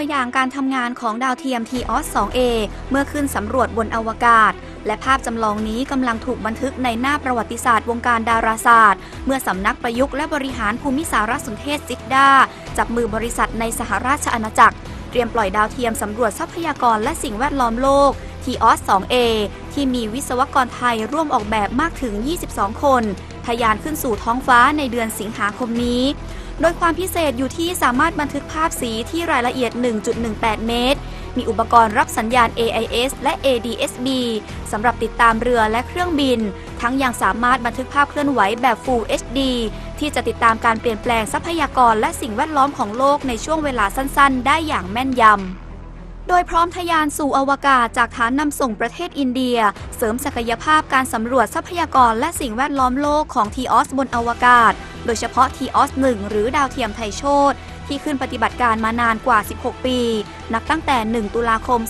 ตัวอย่างการทำงานของดาวเทียม TOS 2A เมื่อขึ้นสำรวจบนอวกาศ และภาพจำลองนี้กำลังถูกบันทึกในหน้าประวัติศาสตร์วงการดาราศาสตร์ เมื่อสำนักประยุกต์และบริหารภูมิสารสนเทศซิดดาจับมือบริษัทในสหราชอาณาจักร เตรียมปล่อยดาวเทียมสำรวจทรัพยากรและสิ่งแวดล้อมโลก TOS 2A ที่มีวิศวกรไทยร่วมออกแบบมากถึง 22 คน ทะยานขึ้นสู่ท้องฟ้าในเดือนสิงหาคมนี้ โดยความพิเศษอยู่ที่สามารถบันทึกภาพสีที่รายละเอียด 1.18 เมตร มีอุปกรณ์รับสัญญาณ AIS และ ADSB สำหรับติดตามเรือและเครื่องบิน ทั้งยังสามารถบันทึกภาพเคลื่อนไหวแบบ Full HD ที่จะติดตามการเปลี่ยนแปลงทรัพยากรและสิ่งแวดล้อมของโลกในช่วงเวลาสั้นๆ ได้อย่างแม่นยำโดยพร้อมทะยานสู่อวกาศจากฐานนำส่งประเทศอินเดีย เสริมศักยภาพการสำรวจทรัพยากรและสิ่งแวดล้อมโลกของ TOS บนอวกาศ โดยเฉพาะ TOS 1หรือดาวเทียมไทยโชตที่ขึ้นปฏิบัติการมานานกว่า 16 ปี นับตั้งแต่ 1 ตุลาคม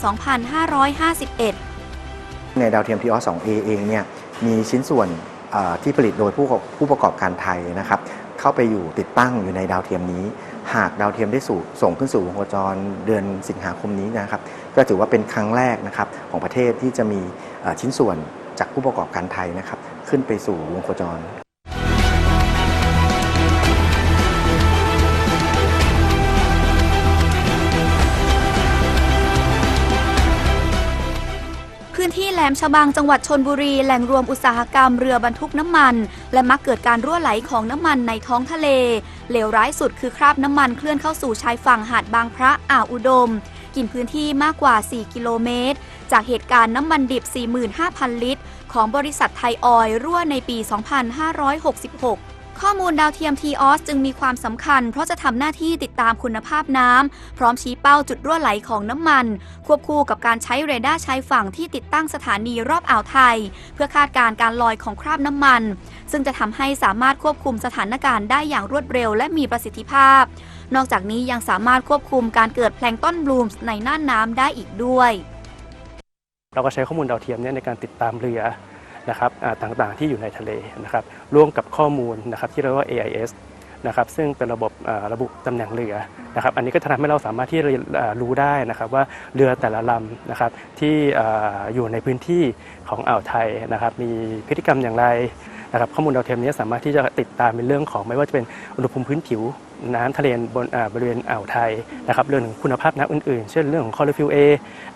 2551 ในดาวเทียม TOS 2A เองเนี่ยมีชิ้นส่วนที่ผลิตโดยผู้ผู้ประกอบการไทยนะครับเข้าไปอยู่ติดตั้งอยู่ในดาวเทียมนี้ หากดาวเทียมได้สู่ส่งขึ้นสู่วงโคจรเดือนสิงหาคมนี้นะครับ ก็ถือว่าเป็นครั้งแรกนะครับของประเทศที่จะมีชิ้นส่วนจากผู้ประกอบการไทยนะครับ ขึ้นไปสู่วงโคจร มฉบังจังหวัดชนบุรี แหล่งรวมอุตสาหกรรมเรือบรรทุกน้ำมัน และมักเกิดการรั่วไหลของน้ำมันในท้องทะเล เลวร้ายสุดคือคราบน้ำมันเคลื่อนเข้าสู่ชายฝั่งหาดบางพระอ่าวอุดม กินพื้นที่มากกว่า 4 กิโลเมตร จากเหตุการณ์น้ำมันดิบ 45,000 ลิตร ของบริษัทไทยออย รั่วในปี 2566 ข้อมูลดาวเทียม TOS จึงมีความสำคัญ เพราะจะทำหน้าที่ติดตามคุณภาพน้ำ พร้อมชี้เป้าจุดรั่วไหลของน้ำมัน ควบคู่กับการใช้เรดาร์ชายฝั่งที่ติดตั้งสถานีรอบอ่าวไทย เพื่อคาดการณ์การลอยของคราบน้ำมัน ซึ่งจะทำให้สามารถควบคุมสถานการณ์ได้อย่างรวดเร็วและมีประสิทธิภาพ นอกจากนี้ยังสามารถควบคุมการเกิดแพลงต้นบลูมส์ในน่านน้ำได้อีกด้วย เราก็ใช้ข้อมูลดาวเทียมเนี่ยในการติดตามเรือ นะครับต่างๆที่อยู่ในทะเลนะครับร่วมกับข้อมูลนะครับที่เรียกว่า AIS นะครับซึ่งเป็นระบบระบุตำแหน่งเรือนะครับอันนี้ก็จะทำให้เราสามารถที่รู้ได้นะครับว่าเรือแต่ละลำนะครับที่อยู่ในพื้นที่ของอ่าวไทยนะครับมีพฤติกรรมอย่างไร นะครับข้อมูลดาวเทียมนี้สามารถที่จะติดตามในเรื่องของไม่ว่าจะเป็นอุณหภูมิพื้นผิวน้ำทะเลบนบริเวณอ่าวไทยนะครับเรื่องของคุณภาพน้ำอื่นๆ เช่นเรื่องของคอโรฟิลเอ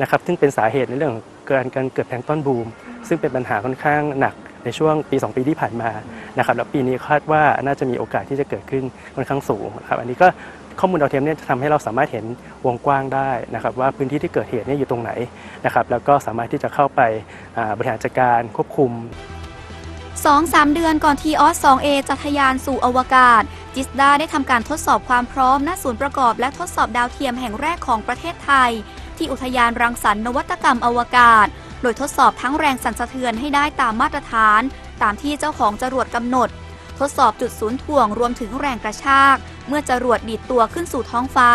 นะครับซึ่งเป็นสาเหตุในเรื่องของการการเกิดแพลงต้นบูม ซึ่งเป็นปัญหาค่อนข้างหนักในช่วงปี 2 ปีที่ผ่านมานะครับแล้วปีนี้คาดว่าน่าจะมีโอกาสที่จะเกิดขึ้นค่อนข้างสูงนะครับอันนี้ก็ข้อมูลดาวเทียมเนี่ยจะทำให้เราสามารถเห็นวงกว้างได้นะครับว่าพื้นที่ที่เกิดเหตุเนี่ยอยู่ตรงไหนนะครับแล้วก็สามารถที่จะเข้าไปบริหารจัดการควบคุม 2-3 เดือนก่อนทีออส 2A จะทะยานสู่อวกาศ จิสดาได้ทำการทดสอบความพร้อมณศูนย์ประกอบและทดสอบดาวเทียมแห่งแรกของประเทศไทย ที่อุทยานรังสรรค์นวัตกรรมอวกาศ โดยทดสอบทั้งแรงสั่นสะเทือนให้ได้ตามมาตรฐาน ตามที่เจ้าของจรวดกำหนด ทดสอบจุดศูนย์ถ่วงรวมถึงแรงกระชาก เมื่อจรวดดีดตัวขึ้นสู่ท้องฟ้า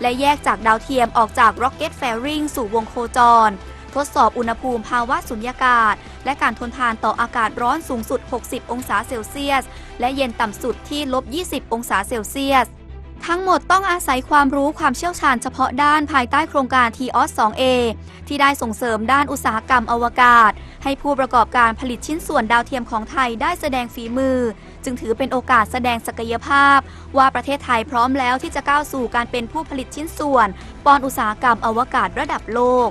และแยกจากดาวเทียมออกจาก Rocket Fairing สู่วงโคจร ทดสอบอุณหภูมิภาวะสุญญากาศ และการทนทานต่ออากาศร้อนสูงสุด 60 องศาเซลเซียส และเย็นต่ำสุดที่ลบ 20 องศาเซลเซียสทั้งหมดต้องอาศัยความรู้ความเชี่ยวชาญเฉพาะด้านภายใต้โครงการ TOS 2A ที่ได้ส่งเสริมด้านอุตสาหกรรมอวกาศ ให้ผู้ประกอบการผลิตชิ้นส่วนดาวเทียมของไทยได้แสดงฝีมือ จึงถือเป็นโอกาสแสดงศักยภาพ ว่าประเทศไทยพร้อมแล้วที่จะก้าวสู่การเป็นผู้ผลิตชิ้นส่วน ปอนอุตสาหกรรมอวกาศระดับโลก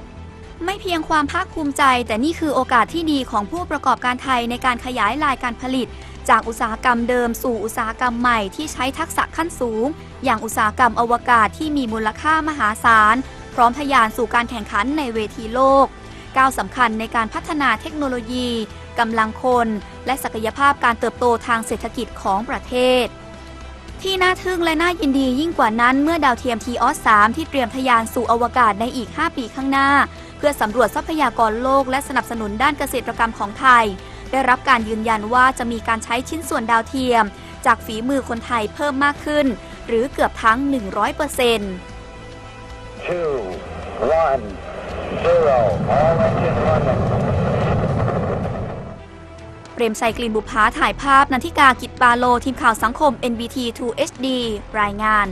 ไม่เพียงความภาคภูมิใจ แต่นี่คือโอกาสที่ดีของผู้ประกอบการไทยในการขยายลายการผลิต จากอุตสาหกรรมเดิมสู่อุตสาหกรรมใหม่ที่ใช้ทักษะขั้นสูง อย่างอุตสาหกรรมอวกาศที่มีมูลค่ามหาศาล พร้อมทะยานสู่การแข่งขันในเวทีโลก ก้าวสำคัญในการพัฒนาเทคโนโลยีกำลังคน และศักยภาพการเติบโตทางเศรษฐกิจของประเทศที่น่าทึ่งและน่ายินดียิ่งกว่านั้นเมื่อดาวเทียม TOS 3ที่เตรียมทะยานสู่อวกาศในอีก 5 ปีข้างหน้า พื่อสำรวจทรัพยากรโลกและสนับสนุนด้านเกษตรกรรมของไทย ได้รับการยืนยันว่าจะมีการใช้ชิ้นส่วนดาวเทียม จากฝีมือคนไทยเพิ่มมากขึ้น หรือเกือบทั้ง 100% two, one, zero. All engine running. เปรมชัยกลินบุภาถ่ายภาพนันทิกากิจปาโล ทีมข่าวสังคม NBT 2 HD รายงาน